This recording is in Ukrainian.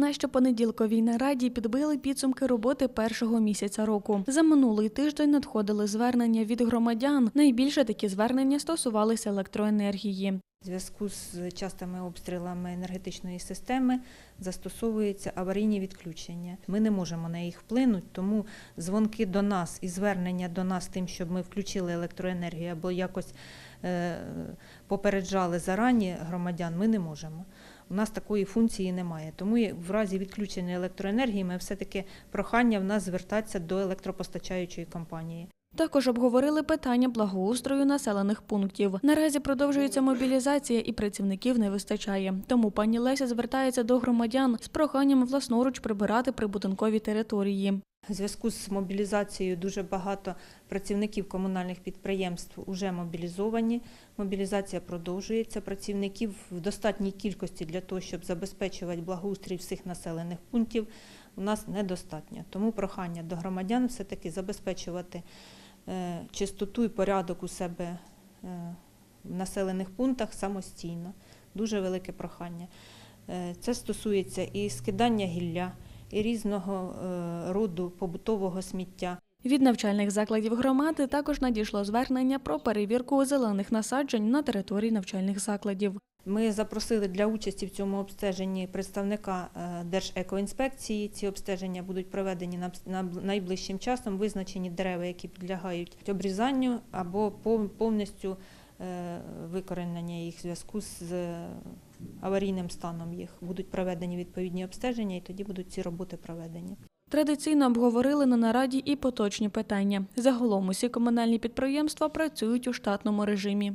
На щопонеділковій нараді підбили підсумки роботи першого місяця року. За минулий тиждень надходили звернення від громадян. Найбільше такі звернення стосувалися електроенергії. У зв'язку з частими обстрілами енергетичної системи застосовуються аварійні відключення. Ми не можемо на їх вплинути, тому дзвонки до нас і звернення до нас тим, щоб ми включили електроенергію або якось е, попереджали зарані громадян, ми не можемо. У нас такої функції немає. Тому в разі відключення електроенергії ми все-таки прохання в нас звертатися до електропостачаючої компанії. Також обговорили питання благоустрою населених пунктів. Наразі продовжується мобілізація і працівників не вистачає. Тому пані Леся звертається до громадян з проханням власноруч прибирати прибудинкові території. У зв'язку з мобілізацією дуже багато працівників комунальних підприємств вже мобілізовані. Мобілізація продовжується. Працівників в достатній кількості для того, щоб забезпечувати благоустрій всіх населених пунктів, у нас недостатньо. Тому прохання до громадян все-таки забезпечувати е, чистоту і порядок у себе е, в населених пунктах самостійно. Дуже велике прохання. Е, Це стосується і скидання гілля, і різного е, роду побутового сміття. Від навчальних закладів громади також надійшло звернення про перевірку зелених насаджень на території навчальних закладів. Ми запросили для участі в цьому обстеженні представника е, Держекоінспекції. Ці обстеження будуть проведені на- на найближчим часом. Визначені дерева, які підлягають обрізанню або пов- повністю е, викоренення їх в зв'язку з аварійним станом їх. Будуть проведені відповідні обстеження, і тоді будуть ці роботи проведені. Традиційно обговорили на нараді і поточні питання. Загалом усі комунальні підприємства працюють у штатному режимі.